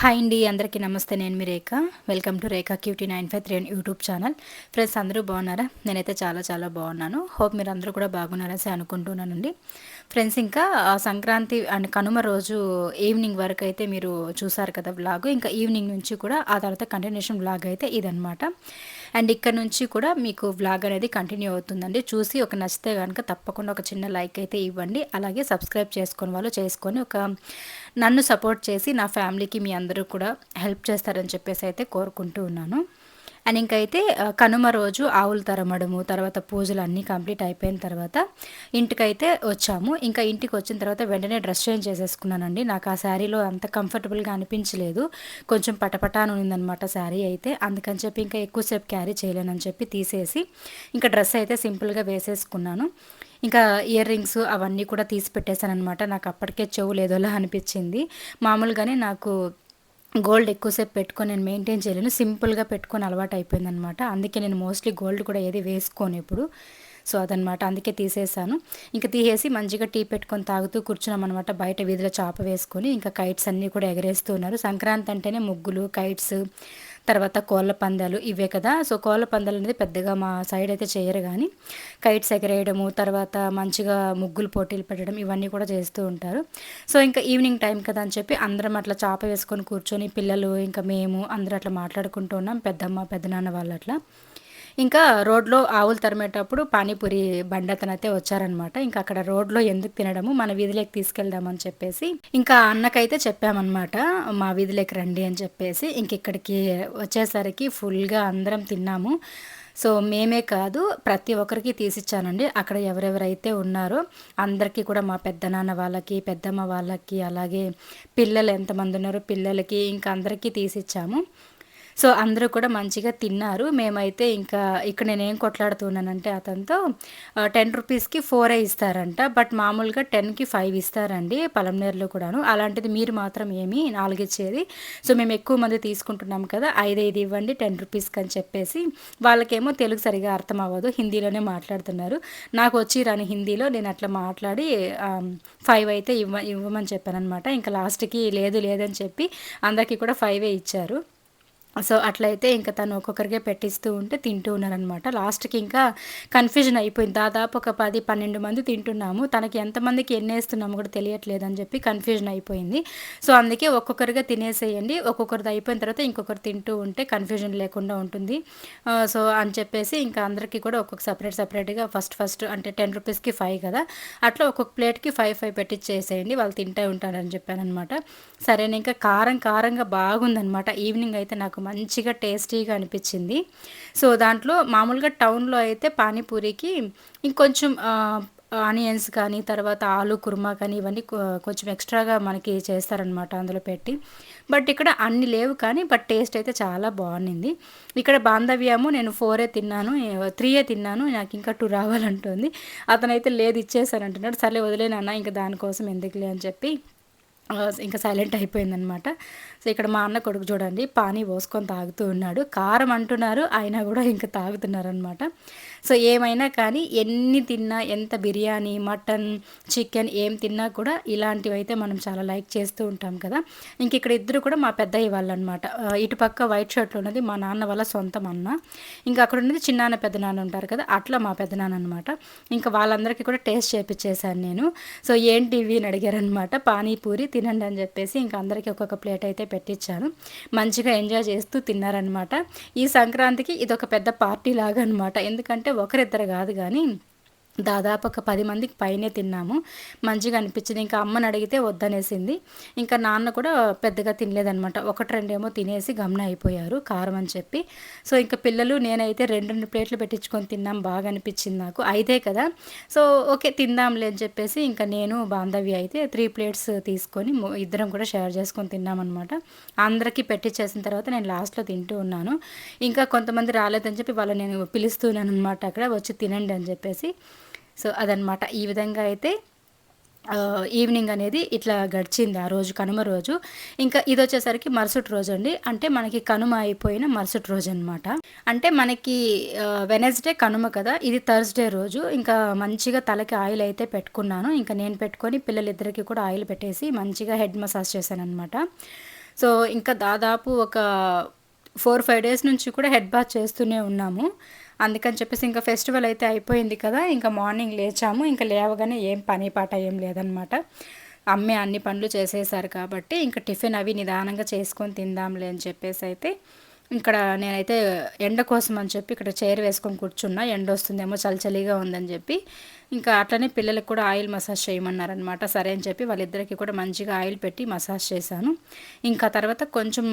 Hi అండి అందరికీ నమస్తే. నేను మీ Rekha. Welcome to Rekha cutie nine five three YouTube channel friends అందరూ బాగున్నారా? నేనైతే చాలా చాలా బాగున్నాను. హోప్ మీరు అందరూ కూడా బాగున్నారని అనుకుంటున్నానండి. ఫ్రెండ్స్ ఇంకా సంక్రాంతి అండ్ కనుమ రోజు ఈవినింగ్ వరకు అయితే మీరు చూసారు కదా బ్లాగ్ ఇంకా ఈవినింగ్ నుంచి కూడా ఆ తర్వాత కంటిన్యూషన్ బ్లాగ్ అయితే ఇదనమాట అండ్ ఇక్కడ నుంచి కూడా మీకు వ్లాగ్ అనేది కంటిన్యూ అవుతుందండి. చూసి ఒక నచ్చితే కనుక తప్పకుండా ఒక చిన్న లైక్ అయితే ఇవ్వండి. అలాగే సబ్స్క్రైబ్ చేసుకుని వాళ్ళు చేసుకొని ఒక నన్ను సపోర్ట్ చేసి నా ఫ్యామిలీకి మీ అందరూ కూడా హెల్ప్ చేస్తారని చెప్పేసి అయితే కోరుకుంటూ ఉన్నాను. అండ్ ఇంకైతే కనుమ రోజు ఆవులు తరమడము తర్వాత పూజలు అన్నీ కంప్లీట్ అయిపోయిన తర్వాత ఇంటికైతే వచ్చాము. ఇంకా ఇంటికి వచ్చిన తర్వాత వెంటనే డ్రెస్ చేంజ్ చేసేసుకున్నానండి. నాకు ఆ శారీలో అంత కంఫర్టబుల్గా అనిపించలేదు. కొంచెం పటపటాను ఉందనమాట శారీ అయితే. అందుకని చెప్పి ఇంకా ఎక్కువసేపు క్యారీ చేయలేనని చెప్పి తీసేసి ఇంకా డ్రెస్ అయితే సింపుల్గా వేసేసుకున్నాను. ఇంకా ఇయర్ రింగ్స్ అవన్నీ కూడా తీసి పెట్టేశాను అనమాట నాకు అప్పటికే చెవు లేదోలా అనిపించింది. మామూలుగానే నాకు గోల్డ్ ఎక్కువసేపు పెట్టుకొని నేను మెయింటైన్ చేయలేను. సింపుల్గా పెట్టుకొని అలవాటు అయిపోయింది అనమాట అందుకే నేను మోస్ట్లీ గోల్డ్ కూడా ఏది వేసుకోను ఇప్పుడు సో అదనమాట. అందుకే తీసేసాను. ఇంకా తీసేసి మంచిగా టీ పెట్టుకొని తాగుతూ కూర్చున్నాం అనమాట బయట వీధిలో చాప వేసుకొని ఇంకా కైట్స్ అన్నీ కూడా ఎగరేస్తూ ఉన్నారు. సంక్రాంతి అంటేనే ముగ్గులు కైట్స్ తర్వాత కోళ్ళ పందాలు ఇవే కదా. సో కోళ్ళ పందాలు అనేది పెద్దగా మా సైడ్ అయితే చేయరు కానీ కైట్స్ ఎగరేయడము తర్వాత మంచిగా ముగ్గులు పోటీలు పెట్టడం ఇవన్నీ కూడా చేస్తూ ఉంటారు. సో ఇంకా ఈవినింగ్ టైం కదా అని చెప్పి అందరం అట్లా చాప వేసుకొని కూర్చొని పిల్లలు ఇంకా మేము అందరూ అట్లా మాట్లాడుకుంటూ ఉన్నాం పెద్దమ్మ పెద్దనాన్న వాళ్ళు అట్లా ఇంకా రోడ్లో ఆవులు తరిమేటప్పుడు పానీపూరి బండతనైతే వచ్చారనమాట ఇంకా అక్కడ రోడ్లో ఎందుకు తినడము మన వీధిలోకి తీసుకెళ్దామని చెప్పేసి ఇంకా అన్నకైతే చెప్పామన్నమాట మా వీధిలోకి రండి అని చెప్పేసి ఇంక ఇక్కడికి వచ్చేసరికి ఫుల్గా అందరం తిన్నాము. సో మేమే కాదు ప్రతి ఒక్కరికి తీసిచ్చానండి. అక్కడ ఎవరెవరైతే ఉన్నారో అందరికీ కూడా మా పెద్దనాన్న వాళ్ళకి పెద్దమ్మ వాళ్ళకి అలాగే పిల్లలు ఎంతమంది ఉన్నారో పిల్లలకి ఇంకా అందరికీ తీసిచ్చాము. సో అందరూ కూడా మంచిగా తిన్నారు. మేమైతే ఇంకా ఇక్కడ నేనేం కొట్లాడుతున్నానంటే అతనితో టెన్ రూపీస్కి ఫోర్ ఇస్తారంట బట్ మామూలుగా టెన్కి ఫైవ్ ఇస్తారండి పలంనేరులో కూడాను. అలాంటిది మీరు మాత్రం ఏమి నాలుగు ఇచ్చేది సో మేము ఎక్కువ మంది తీసుకుంటున్నాం కదా ఐదు ఐదు ఇవ్వండి టెన్ రూపీస్కి అని చెప్పేసి వాళ్ళకేమో తెలుగు సరిగా అర్థం అవ్వదు హిందీలోనే మాట్లాడుతున్నారు. నాకు వచ్చి రాని హిందీలో నేను అట్లా మాట్లాడి ఫైవ్ అయితే ఇవ్వ ఇవ్వమని చెప్పాను అనమాట ఇంకా లాస్ట్కి లేదు లేదని చెప్పి అందరికీ కూడా ఫైవే ఇచ్చారు. సో అట్లయితే ఇంకా తను ఒక్కొక్కరికే పెట్టిస్తూ ఉంటే తింటూ ఉన్నారనమాట లాస్ట్కి ఇంకా కన్ఫ్యూజన్ అయిపోయింది. దాదాపు ఒక పది పన్నెండు మంది తింటున్నాము. తనకి ఎంతమందికి ఎన్ని వేస్తున్నాము కూడా తెలియట్లేదు అని చెప్పి కన్ఫ్యూజన్ అయిపోయింది. సో అందుకే ఒక్కొక్కరిగా తినేసేయండి. ఒక్కొక్కరిది అయిపోయిన తర్వాత ఇంకొకరు తింటూ ఉంటే కన్ఫ్యూజన్ లేకుండా ఉంటుంది. సో అని చెప్పేసి ఇంకా అందరికీ కూడా ఒక్కొక్క సపరేట్ సపరేట్గా ఫస్ట్ ఫస్ట్ అంటే టెన్ రూపీస్కి ఫైవ్ కదా. అట్లా ఒక్కొక్క ప్లేట్కి ఫైవ్ ఫైవ్ పెట్టించేసేయండి వాళ్ళు తింటూ ఉంటారని చెప్పాను అనమాట సరే ఇంకా కారం కారంగా బాగుందనమాట ఈవినింగ్ అయితే నాకు మంచిగా టేస్టీగా అనిపించింది. సో దాంట్లో మామూలుగా టౌన్లో అయితే పానీపూరికి ఇంకొంచెం ఆనియన్స్ కానీ తర్వాత ఆలు కుర్మా కానీ ఇవన్నీ కొంచెం ఎక్స్ట్రాగా మనకి చేస్తారనమాట అందులో పెట్టి. బట్ ఇక్కడ అన్ని లేవు కానీ బట్ టేస్ట్ అయితే చాలా బాగుంది ఇక్కడ బాంధవ్యము నేను ఫోరే తిన్నాను త్రీయే తిన్నాను నాకు ఇంకా టూ రావాలంటుంది. అతనైతే లేదు ఇచ్చేసానంటున్నాడు. సరే వదిలేనన్నా ఇంకా దానికోసం ఎందుకులే అని చెప్పి ఇంకా సైలెంట్ అయిపోయిందనమాట. సో ఇక్కడ మా అన్న కొడుకు చూడండి పానీ పోసుకొని తాగుతూ ఉన్నాడు. కారం అంటున్నారు అయినా కూడా ఇంకా తాగుతున్నారనమాట. సో ఏమైనా కానీ ఎన్ని తిన్నా ఎంత బిర్యానీ మటన్ చికెన్ ఏం తిన్నా కూడా ఇలాంటివి అయితే మనం చాలా లైక్ చేస్తూ ఉంటాం కదా. ఇంక ఇక్కడ ఇద్దరు కూడా మా పెద్దయ్య వాళ్ళు అనమాట ఇటుపక్క వైట్ షర్ట్లో ఉన్నది మా నాన్న వాళ్ళ సొంతం అన్న. ఇంకా అక్కడ ఉన్నది చిన్నాన్న పెద్ద నాన్న ఉంటారు కదా అట్లా మా పెద్ద నాన్న అనమాట ఇంకా వాళ్ళందరికీ కూడా టేస్ట్ చేపించేశాను నేను. సో ఏంటి ఇవి అని అడిగారనమాట పానీపూరి తినండి అని చెప్పేసి ఇంకా అందరికీ ఒక్కొక్క ప్లేట్ అయితే పెట్టించాను మంచిగా ఎంజాయ్ చేస్తూ తిన్నారనమాట ఈ సంక్రాంతికి ఇది ఒక పెద్ద పార్టీ లాగా అనమాట ఎందుకంటే ఒకరిద్దరు కాదు కానీ దాదాపు ఒక పది మందికి పైనే తిన్నాము. మంచిగా అనిపించింది. ఇంకా అమ్మని అడిగితే వద్దనేసింది. ఇంకా నాన్న కూడా పెద్దగా తినలేదనమాట ఒకటి రెండేమో తినేసి గమన అయిపోయారు. కారం అని చెప్పి. సో ఇంకా పిల్లలు నేనైతే రెండు రెండు ప్లేట్లు పెట్టించుకొని తిన్నాం. బాగా అనిపించింది నాకు. అయితే కదా. సో ఓకే తిందాంలే అని చెప్పేసి ఇంకా నేను బాంధవి అయితే త్రీ ప్లేట్స్ తీసుకొని ఇద్దరం కూడా షేర్ చేసుకొని తిన్నామన్నమాట. అందరికీ పెట్టించేసిన తర్వాత నేను లాస్ట్లో తింటూ ఉన్నాను. ఇంకా కొంతమంది రాలేదని చెప్పి వాళ్ళు నేను పిలుస్తున్నాను అనమాట అక్కడ. వచ్చి తినండి అని చెప్పేసి. సో అదనమాట. ఈ విధంగా అయితే ఈవినింగ్ అనేది ఇట్లా గడిచింది ఆ రోజు కనుమ రోజు. ఇంకా ఇది వచ్చేసరికి మరుసటి రోజు అండి. అంటే మనకి కనుమ అయిపోయిన మరుసటి రోజు అనమాట అంటే మనకి వెనస్డే కనుమ కదా ఇది థర్స్డే రోజు. ఇంకా మంచిగా తలకి ఆయిల్ అయితే పెట్టుకున్నాను. ఇంకా నేను పెట్టుకొని పిల్లలిద్దరికి కూడా ఆయిల్ పెట్టేసి మంచిగా హెడ్ మసాజ్ చేశాను అనమాట సో ఇంకా దాదాపు ఒక ఫోర్ ఫైవ్ డేస్ నుంచి కూడా హెడ్ బాత్ చేస్తూనే ఉన్నాము. అందుకని చెప్పేసి ఇంకా ఫెస్టివల్ అయితే అయిపోయింది కదా ఇంకా మార్నింగ్ లేచాము ఇంకా లేవగానే ఏం పని పాట ఏం లేదనమాట అమ్మే అన్ని పనులు చేసేసారు కాబట్టి ఇంకా టిఫిన్ అవి నిదానంగా చేసుకొని తిందాంలే అని చెప్పేసి అయితే ఇక్కడ నేనైతే ఎండ కోసం అని చెప్పి ఇక్కడ చైర్ వేసుకొని కూర్చున్నా. ఎండ వస్తుందేమో చలి చలిగా ఉందని చెప్పి. ఇంకా అట్లనే పిల్లలకు కూడా ఆయిల్ మసాజ్ చేయమన్నారనమాట సరే అని చెప్పి వాళ్ళిద్దరికి కూడా మంచిగా ఆయిల్ పెట్టి మసాజ్ చేశాను. ఇంకా తర్వాత కొంచెం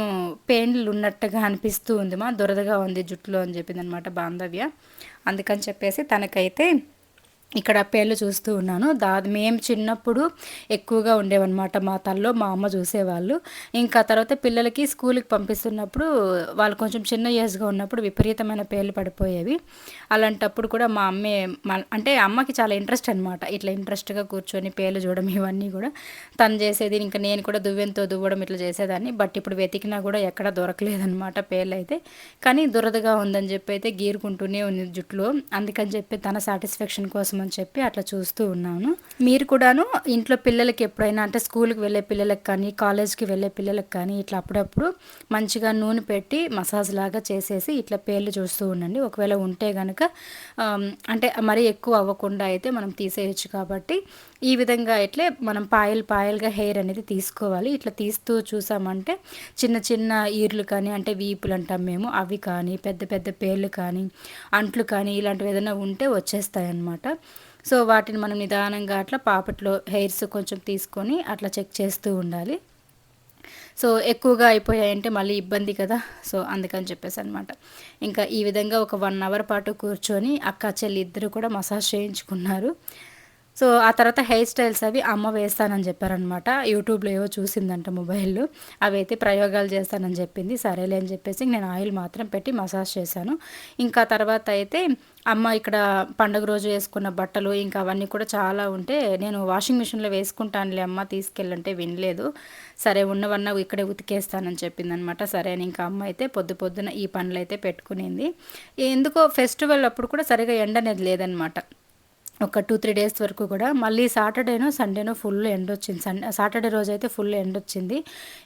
పెయిన్లు ఉన్నట్టుగా అనిపిస్తూ ఉంది మా. దురదగా ఉంది జుట్టులో అని చెప్పిందనమాట బాంధవ్య. అందుకని చెప్పేసి తనకైతే ఇక్కడ పేర్లు చూస్తూ ఉన్నాను. దా మేము చిన్నప్పుడు ఎక్కువగా ఉండేవన్నమాట. మా తల్లో మా అమ్మ చూసేవాళ్ళు. ఇంకా తర్వాత పిల్లలకి స్కూల్కి పంపిస్తున్నప్పుడు వాళ్ళు కొంచెం చిన్న ఏజ్గా ఉన్నప్పుడు విపరీతమైన పేర్లు పడిపోయేవి. అలాంటప్పుడు కూడా మా అమ్మే అంటే అమ్మకి చాలా ఇంట్రెస్ట్ అనమాట ఇట్లా ఇంట్రెస్ట్గా కూర్చొని పేర్లు చూడడం ఇవన్నీ కూడా. తను చేసేది ఇంకా నేను కూడా దువ్వెంతో దువ్వడం ఇట్లా చేసేదాన్ని. బట్ ఇప్పుడు వెతికినా కూడా ఎక్కడ దొరకలేదనమాట పేర్లు అయితే కానీ దురదగా ఉందని చెప్పి అయితే గీరుకుంటూనే ఉంది జుట్టులో. అందుకని చెప్పి తన సాటిస్ఫాక్షన్ కోసం అని చెప్పి అట్లా చూస్తూ ఉన్నాను. మీరు కూడాను ఇంట్లో పిల్లలకి ఎప్పుడైనా అంటే స్కూల్కి వెళ్ళే పిల్లలకు కానీ కాలేజ్కి వెళ్ళే పిల్లలకు కానీ ఇట్లా అప్పుడప్పుడు మంచిగా నూనె పెట్టి మసాజ్ లాగా చేసేసి ఇట్లా పేర్లు చూస్తూ ఉండండి. ఒకవేళ ఉంటే కనుక అంటే మరీ ఎక్కువ అవ్వకుండా అయితే మనం తీసేయచ్చు కాబట్టి ఈ విధంగా ఇట్లే మనం పాయల్ పాయల్గా హెయిర్ అనేది తీసుకోవాలి. ఇట్లా తీస్తూ చూసామంటే చిన్న చిన్న ఈర్లు కానీ అంటే వీపులు అంటాం మేము అవి కానీ పెద్ద పెద్ద పేర్లు కానీ అంట్లు కానీ ఇలాంటివి ఏదైనా ఉంటే వచ్చేస్తాయి అన్నమాట సో వాటిని మనం నిదానంగా అట్లా పాపట్లో హెయిర్స్ కొంచెం తీసుకొని అట్లా చెక్ చేస్తూ ఉండాలి. సో ఎక్కువగా అయిపోయాయంటే మళ్ళీ ఇబ్బంది కదా. సో అందుకని చెప్పేసి అనమాట ఇంకా ఈ విధంగా ఒక వన్ అవర్ పాటు కూర్చొని అక్క చెల్లి ఇద్దరు కూడా మసాజ్ చేయించుకున్నారు. సో ఆ తర్వాత హెయిర్ స్టైల్స్ అవి అమ్మ వేస్తానని చెప్పారనమాట యూట్యూబ్లో ఏవో చూసిందంట మొబైల్లో. అవి అయితే ప్రయోగాలు చేస్తానని చెప్పింది. సరేలే అని చెప్పేసి నేను ఆయిల్ మాత్రం పెట్టి మసాజ్ చేశాను. ఇంకా తర్వాత అయితే అమ్మ ఇక్కడ పండుగ రోజు వేసుకున్న బట్టలు ఇంకా అవన్నీ కూడా చాలా ఉంటే నేను వాషింగ్ మిషన్లో వేసుకుంటానులే అమ్మ తీసుకెళ్ళంటే వినలేదు. సరే ఉన్నవన్నా ఇక్కడే ఉతికేస్తానని చెప్పిందనమాట సరే అని ఇంకా అమ్మ అయితే పొద్దు పొద్దున ఈ పనులు అయితే పెట్టుకునింది. ఎందుకో ఫెస్టివల్ అప్పుడు కూడా సరిగా ఎండనేది లేదనమాట ఒక టూ త్రీ డేస్ వరకు కూడా. మళ్ళీ సాటర్డేనో సండేనో ఫుల్ ఎండ వచ్చింది. సండే సాటర్డే రోజు అయితే ఫుల్ ఎండ వచ్చింది.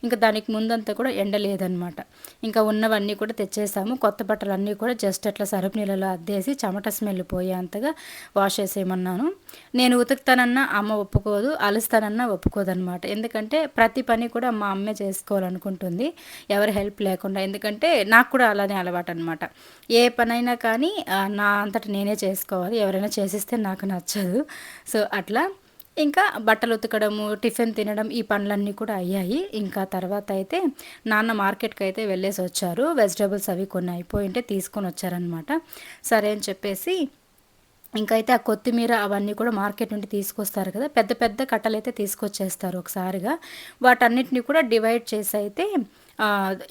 ఇంకా దానికి ముందంతా కూడా ఎండ లేదనమాట. ఇంకా ఉన్నవన్నీ కూడా తెచ్చేసాము. కొత్త బట్టలు అన్నీ కూడా జస్ట్ అట్లా సరుపు నీళ్ళలో అద్దేసి చెమట స్మెల్ పోయేంతగా వాష్ చేసేయమన్నాను. నేను ఉతుకుతానన్నా అమ్మ ఒప్పుకోదు అలుస్తానన్నా ఒప్పుకోదనమాట. ఎందుకంటే ప్రతి పని కూడా మా అమ్మే చేసుకోవాలనుకుంటుంది. ఎవరి హెల్ప్ లేకుండా. ఎందుకంటే నాకు కూడా అలానే అలవాటు అనమాట ఏ పనైనా కానీ నా అంతటా నేనే చేసుకోవాలి. ఎవరైనా చేసిస్తే నాకు నచ్చదు. సో అట్లా ఇంకా బట్టలు ఉతకడము టిఫిన్ తినడం ఈ పనులన్నీ కూడా అయ్యాయి. ఇంకా తర్వాత అయితే నాన్న మార్కెట్కి అయితే వెళ్ళేసి వచ్చారు. వెజిటేబుల్స్ అవి కొన్ని అయిపోయి ఉంటే తీసుకొని వచ్చారనమాట సరే అని చెప్పేసి ఇంకైతే ఆ కొత్తిమీర అవన్నీ కూడా మార్కెట్ నుండి తీసుకొస్తారు కదా. పెద్ద పెద్ద కట్టలు అయితే తీసుకొచ్చేస్తారు ఒకసారిగా. వాటన్నిటిని కూడా డివైడ్ చేసి అయితే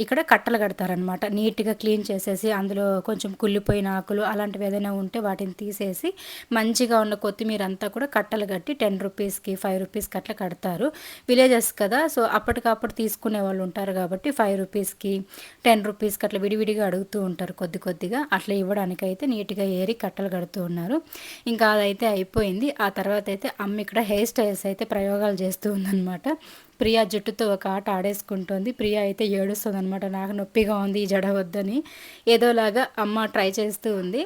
ఇక్కడ కట్టలు కడతారనమాట నీట్గా క్లీన్ చేసేసి అందులో కొంచెం కుళ్ళిపోయిన ఆకులు అలాంటివి ఏదైనా ఉంటే వాటిని తీసేసి మంచిగా ఉన్న కొత్తిమీర అంతా కూడా కట్టలు కట్టి టెన్ రూపీస్కి ఫైవ్ రూపీస్కి అట్లా కడతారు. విలేజెస్ కదా సో అప్పటికప్పుడు తీసుకునే వాళ్ళు ఉంటారు కాబట్టి ఫైవ్ రూపీస్కి టెన్ రూపీస్కి అట్లా విడివిడిగా అడుగుతూ ఉంటారు కొద్ది కొద్దిగా. అట్లా ఇవ్వడానికి అయితే నీట్గా ఏరి కట్టలు కడుతూ ఉన్నారు. ఇంకా అదైతే అయిపోయింది. ఆ తర్వాత అయితే అమ్మ ఇక్కడ హెయిర్ స్టైల్స్ అయితే ప్రయోగాలు చేస్తూ ఉందన్నమాట. ప్రియా జుట్టుతో ఒక ఆట ఆడేసుకుంటుంది. ప్రియా అయితే ఏడుస్తుంది అనమాట నాకు నొప్పిగా ఉంది ఈ జడ వద్దని. ఏదోలాగా అమ్మ ట్రై చేస్తూ ఉంది.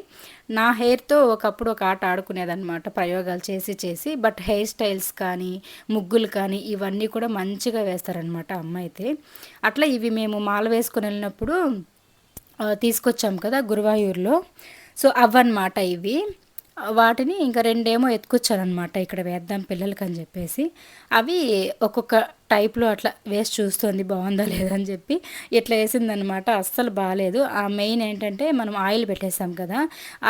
నా హెయిర్తో ఒకప్పుడు ఒక ఆట ఆడుకునేదన్నమాట. ప్రయోగాలు చేసి చేసి. బట్ హెయిర్ స్టైల్స్ కానీ ముగ్గులు కానీ ఇవన్నీ కూడా మంచిగా వేస్తారనమాట అమ్మ అయితే. అట్లా ఇవి మేము మాల వేసుకుని వెళ్ళినప్పుడు తీసుకొచ్చాం కదా గురువాయూర్లో. సో అవన్నమాట ఇవి. వాటిని ఇంకా రెండేమో ఎత్తుకొచ్చానమాట ఇక్కడ వేద్దాం పిల్లలకి అని చెప్పేసి. అవి ఒక్కొక్క టైప్లో అట్లా వేసి చూస్తుంది బాగుందా లేదా అని చెప్పి. ఇట్లా వేసిందనమాట అస్సలు బాగాలేదు ఆ మెయిన్ ఏంటంటే మనం ఆయిల్ పెట్టేసాం కదా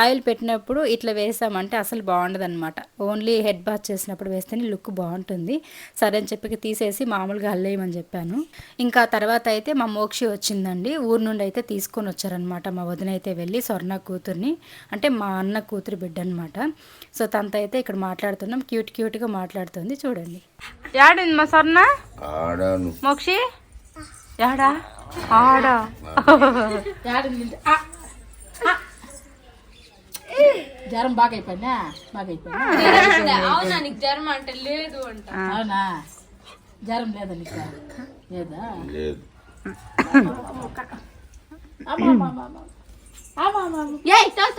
ఆయిల్ పెట్టినప్పుడు ఇట్లా వేసామంటే అసలు బాగుండదు అనమాట ఓన్లీ హెడ్ బాత్ చేసినప్పుడు వేస్తేనే లుక్ బాగుంటుంది. సరే అని చెప్పి తీసేసి మామూలుగా అల్లేయమని చెప్పాను. ఇంకా తర్వాత అయితే మా మోక్షి వచ్చిందండి. ఊరు నుండి అయితే తీసుకొని వచ్చారనమాట మా వదిన అయితే వెళ్ళి స్వర్ణ కూతుర్ని అంటే మా అన్న కూతురు బిడ్డ అనమాట సో తనతో అయితే ఇక్కడ మాట్లాడుతున్నాం. క్యూట్ క్యూట్గా మాట్లాడుతుంది. చూడండి. యాడింది మా స్వర్ణ? ఆడాను. మోక్షి? యాడా? ఆడా. జ్వరం బాగా అయిపోయినా బాగా అయిపోయినా అవునా నీకు జ్వరం అంటే లేదు అంట. అవునా? జ్వరం లేదా నీకు? లేదా? లేదు.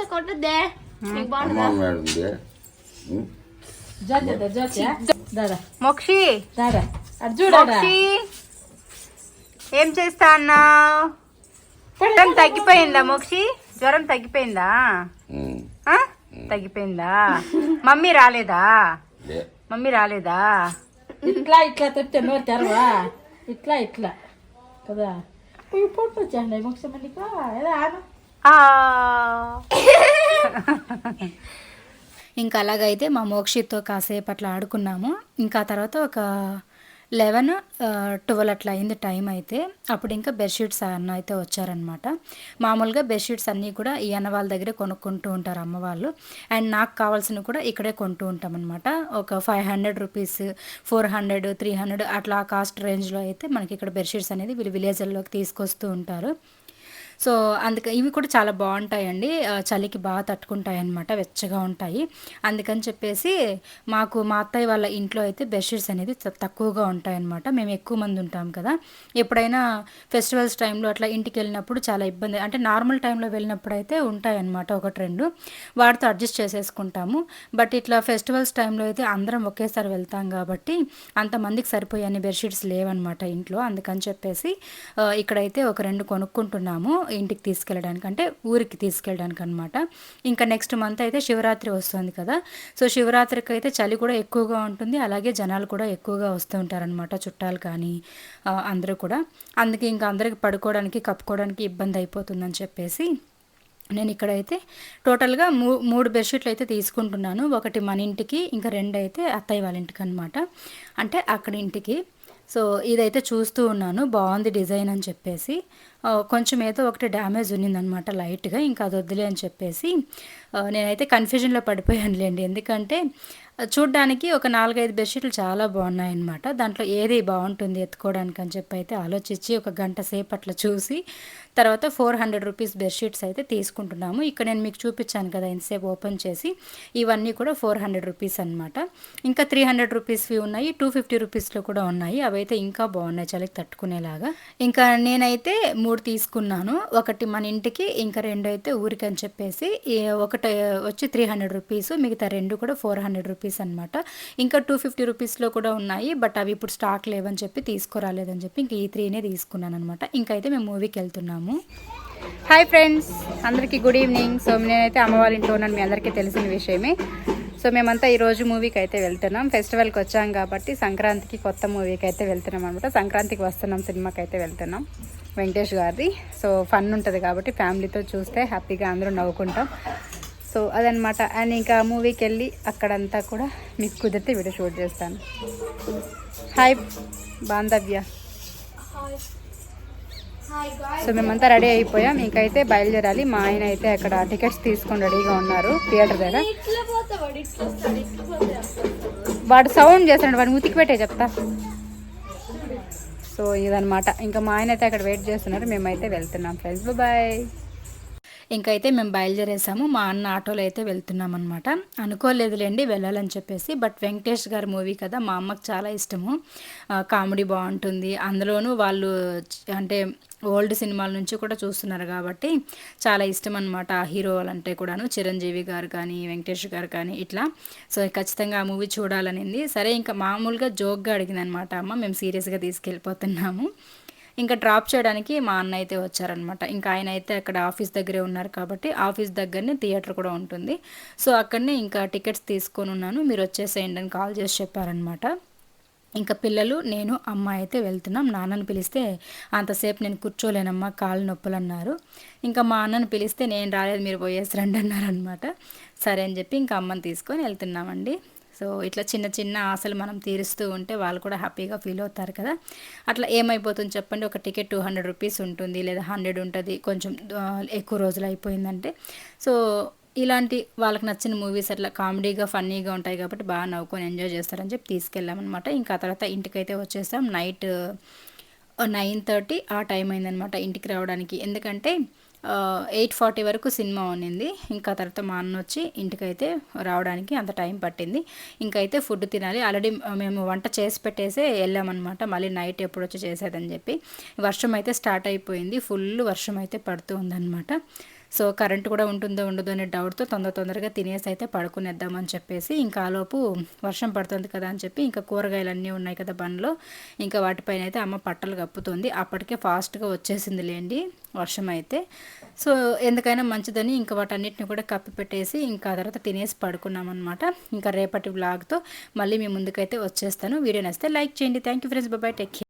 కొట్టద్దే. మోక్షి? దాదా ఏం చేస్తా అన్నావు? జ్వరం తగ్గిపోయిందా మోక్షి? జ్వరం తగ్గిపోయిందా? ఆ? తగ్గిపోయిందా? మమ్మీ రాలేదా? మమ్మీ రాలేదా? ఇట్లా ఇట్లా తెప్పితే నోరు తెరవా? ఇట్లా ఇట్లా. కదా? పొట్టు వచ్చాండి ఏదో ఆ. ఇంకా అలాగైతే మా మోక్షిత్తో కాసేపు అట్లా ఆడుకున్నాము. ఇంకా తర్వాత ఒక లెవెన్ ట్వెల్వ్ అట్లా అయింది టైం అయితే. అప్పుడు ఇంకా బెడ్షీట్స్ అన్న అయితే వచ్చారనమాట మామూలుగా బెడ్షీట్స్ అన్నీ కూడా ఈ అన్న వాళ్ళ దగ్గరే కొనుక్కుంటూ ఉంటారు అమ్మ వాళ్ళు. అండ్ నాకు కావాల్సినవి కూడా ఇక్కడే కొంటూ ఉంటాం అనమాట ఒక five hundred rupees four hundred three hundred అట్లా కాస్ట్ రేంజ్లో అయితే మనకి ఇక్కడ బెడ్షీట్స్ అనేది వీళ్ళు విలేజ్ల్లోకి తీసుకొస్తూ ఉంటారు. సో అందుకే ఇవి కూడా చాలా బాగుంటాయండి. చలికి బాగా తట్టుకుంటాయి అన్నమాట వెచ్చగా ఉంటాయి. అందుకని చెప్పేసి మాకు మా అత్తయ్య వాళ్ళ ఇంట్లో అయితే బెడ్షీట్స్ అనేది తక్కువగా ఉంటాయన్నమాట. మేము ఎక్కువ మంది ఉంటాం కదా. ఎప్పుడైనా ఫెస్టివల్స్ టైంలో అట్లా ఇంటికి వెళ్ళినప్పుడు చాలా ఇబ్బంది అంటే నార్మల్ టైంలో వెళ్ళినప్పుడు అయితే ఉంటాయన్నమాట ఒకటి రెండు. వాటితో అడ్జస్ట్ చేసేసుకుంటాము. బట్ ఇట్లా ఫెస్టివల్స్ టైంలో అయితే అందరం ఒకేసారి వెళ్తాం కాబట్టి అంతమందికి సరిపోయే అన్ని బెడ్షీట్స్ లేవన్నమాట ఇంట్లో. అందుకని చెప్పేసి ఇక్కడైతే ఒక రెండు కొనుక్కుంటున్నాము. ఇంటికి తీసుకెళ్ళడానికి అంటే ఊరికి తీసుకెళ్ళడానికి అనమాట ఇంకా నెక్స్ట్ మంత్ అయితే శివరాత్రి వస్తుంది కదా. సో శివరాత్రికి అయితే చలి కూడా ఎక్కువగా ఉంటుంది. అలాగే జనాలు కూడా ఎక్కువగా వస్తూ ఉంటారనమాట చుట్టాలు కానీ అందరూ కూడా. అందుకే ఇంకా అందరికి పడుకోవడానికి కప్పుకోవడానికి ఇబ్బంది అయిపోతుందని చెప్పేసి నేను ఇక్కడైతే టోటల్గా మూ మూడు బెడ్షీట్లు అయితే తీసుకుంటున్నాను. ఒకటి మన ఇంటికి ఇంకా రెండు అయితే అత్తయ్య వాళ్ళ ఇంటికి అనమాట అంటే అక్కడ ఇంటికి సో ఇదైతే చూస్తూ ఉన్నాను. బాగుంది డిజైన్ అని చెప్పేసి. కొంచెం ఏదో ఒకటి డ్యామేజ్ ఉన్నిందనమాట లైట్గా ఇంకా అది వద్దులే అని చెప్పేసి. నేనైతే కన్ఫ్యూజన్లో పడిపోయానులేండి. ఎందుకంటే చూడ్డానికి ఒక నాలుగైదు బెడ్షీట్లు చాలా బాగున్నాయి అనమాట దాంట్లో ఏది బాగుంటుంది ఎత్తుకోవడానికి అని చెప్పి అయితే ఆలోచించి ఒక గంట సేపు అట్లా చూసి తర్వాత ఫోర్ హండ్రెడ్ రూపీస్ బెడ్షీట్స్ అయితే తీసుకుంటున్నాము. ఇక్కడ నేను మీకు చూపించాను కదా ఇంతసేపు ఓపెన్ చేసి. ఇవన్నీ కూడా ఫోర్ హండ్రెడ్ రూపీస్ అనమాట ఇంకా త్రీ హండ్రెడ్ రూపీస్వి ఉన్నాయి. టూ ఫిఫ్టీ రూపీస్లో కూడా ఉన్నాయి. అవైతే ఇంకా బాగున్నాయి చలికి తట్టుకునేలాగా. ఇంకా నేనైతే మూడు తీసుకున్నాను. ఒకటి మన ఇంటికి ఇంకా రెండు అయితే ఊరికి అని చెప్పేసి. ఒకటి వచ్చి త్రీ హండ్రెడ్ రూపీస్ మిగతా రెండు కూడా ఫోర్ హండ్రెడ్ రూపీస్ అనమాట ఇంకా టూ ఫిఫ్టీ రూపీస్లో కూడా ఉన్నాయి. బట్ అవి ఇప్పుడు స్టాక్ లేవని చెప్పి తీసుకురాలేదని చెప్పి ఇంక ఈ త్రీనే తీసుకున్నాను అనమాట ఇంకైతే మేము మూవీకి వెళ్తున్నాము. హాయ్ ఫ్రెండ్స్ అందరికీ గుడ్ ఈవినింగ్ సో నేనైతే అమ్మవారి ఇంట్లో ఉన్నాను మీ అందరికీ తెలిసిన విషయమే. సో మేమంతా ఈరోజు మూవీకి అయితే వెళ్తున్నాం. ఫెస్టివల్కి వచ్చాం కాబట్టి సంక్రాంతికి కొత్త మూవీకి అయితే వెళ్తున్నాం అనమాట సంక్రాంతికి వస్తున్నాం సినిమాకి అయితే వెళ్తున్నాం. వెంకటేష్ గారిది. సో ఫన్ ఉంటుంది కాబట్టి ఫ్యామిలీతో చూస్తే హ్యాపీగా అందరూ నవ్వుకుంటాం. సో అదనమాట అండ్ ఇంకా మూవీకి వెళ్ళి అక్కడంతా కూడా మీకు కుదిరితే వీడియో షూట్ చేస్తాను. హాయ్ బాంధవ్య. సో మేమంతా రెడీ అయిపోయాం. ఇంకైతే బయలుదేరాలి. మా ఆయన అయితే అక్కడ టికెట్స్ తీసుకొని రెడీగా ఉన్నారు. థియేటర్ దగ్గర. వాడు సౌండ్ చేస్తున్నాడు. వాడిని ఉతికి పెట్టే చెప్తా. సో ఇదనమాట ఇంకా మా ఆయన అయితే అక్కడ వెయిట్ చేస్తున్నారు. మేమైతే వెళ్తున్నాం. ఫ్రెండ్స్ బాయ్ ఇంకైతే మేము బయలుదేరేసాము. మా అన్న ఆటోలో అయితే వెళ్తున్నాం అనమాట అనుకోలేదులేండి వెళ్ళాలని చెప్పేసి. బట్ వెంకటేష్ గారి మూవీ కదా మా అమ్మకి చాలా ఇష్టము. కామెడీ బాగుంటుంది. అందులోనూ వాళ్ళు అంటే ఓల్డ్ సినిమాల నుంచి కూడా చూస్తున్నారు కాబట్టి చాలా ఇష్టం అనమాట ఆ హీరో అంటే కూడాను. చిరంజీవి గారు కానీ వెంకటేష్ గారు కానీ ఇట్లా. సో ఖచ్చితంగా ఆ మూవీ చూడాలనింది. సరే ఇంకా మామూలుగా జోక్గా అడిగింది అనమాట అమ్మ. మేము సీరియస్గా తీసుకెళ్ళిపోతున్నాము. ఇంకా డ్రాప్ చేయడానికి మా అన్న అయితే వచ్చారనమాట ఇంకా ఆయన అయితే అక్కడ ఆఫీస్ దగ్గరే ఉన్నారు కాబట్టి ఆఫీస్ దగ్గరనే థియేటర్ కూడా ఉంటుంది. సో అక్కడనే ఇంకా టికెట్స్ తీసుకొని ఉన్నాను. మీరు వచ్చేసేయండి అని కాల్ చేసి చెప్పారనమాట ఇంకా పిల్లలు నేను అమ్మ అయితే వెళ్తున్నాం. నాన్నని పిలిస్తే అంతసేపు నేను కూర్చోలేనమ్మా కాళ్ళు నొప్పులు అన్నారు ఇంకా మా అన్నని పిలిస్తే నేను రాలేదు మీరు పోయేసి రండి అన్నారనమాట సరే అని చెప్పి ఇంకా అమ్మని తీసుకొని వెళ్తున్నామండి. సో ఇట్లా చిన్న చిన్న ఆశలు మనం తీరుస్తూ ఉంటే వాళ్ళు కూడా హ్యాపీగా ఫీల్ అవుతారు కదా. అట్లా ఏమైపోతుంది చెప్పండి? ఒక టికెట్ టూ హండ్రెడ్ రూపీస్ ఉంటుంది లేదా హండ్రెడ్ ఉంటుంది కొంచెం ఎక్కువ రోజులు అయిపోయిందంటే. సో ఇలాంటి వాళ్ళకి నచ్చిన మూవీస్ అట్లా కామెడీగా ఫన్నీగా ఉంటాయి కాబట్టి బాగా నవ్వుకొని ఎంజాయ్ చేస్తారని చెప్పి తీసుకెళ్ళామన్నమాట. ఇంకా తర్వాత ఇంటికైతే వచ్చేసాం. నైట్ నైన్ థర్టీ ఆ టైం అయిందనమాట ఇంటికి రావడానికి. ఎందుకంటే ఎయిట్ ఫార్టీ వరకు సినిమా ఉన్నింది. ఇంకా తర్వాత మా అన్న వచ్చి ఇంటికైతే రావడానికి అంత టైం పట్టింది. ఇంకైతే ఫుడ్ తినాలి. ఆల్రెడీ మేము వంట చేసి పెట్టేసే వెళ్ళామన్నమాట. మళ్ళీ నైట్ ఎప్పుడు వచ్చి చేసేదని చెప్పి. వర్షం అయితే స్టార్ట్ అయిపోయింది. ఫుల్ వర్షం అయితే పడుతూ ఉందన్నమాట. సో కరెంట్ కూడా ఉంటుందో ఉండదో అనే డౌట్తో తొందర తొందరగా తినేసి అయితే పడుకునేద్దామని చెప్పేసి ఇంకా ఆలోపు వర్షం పడుతుంది కదా అని చెప్పి ఇంకా కూరగాయలు అన్నీ ఉన్నాయి కదా బండ్లో. ఇంకా వాటిపైన అయితే అమ్మ పట్టలు కప్పుతుంది. అప్పటికే ఫాస్ట్గా వచ్చేసింది లేండి వర్షం అయితే. సో ఎందుకైనా మంచిదని ఇంకా వాటన్నిటిని కూడా కప్పి పెట్టేసి ఇంకా తర్వాత తినేసి పడుకున్నాం అనమాట ఇంకా రేపటి బ్లాగ్తో మళ్ళీ మీ ముందుకైతే వచ్చేస్తాను. వీడియో నచ్చితే లైక్ చేయండి. Thank you friends. బాబాయ్ టెక్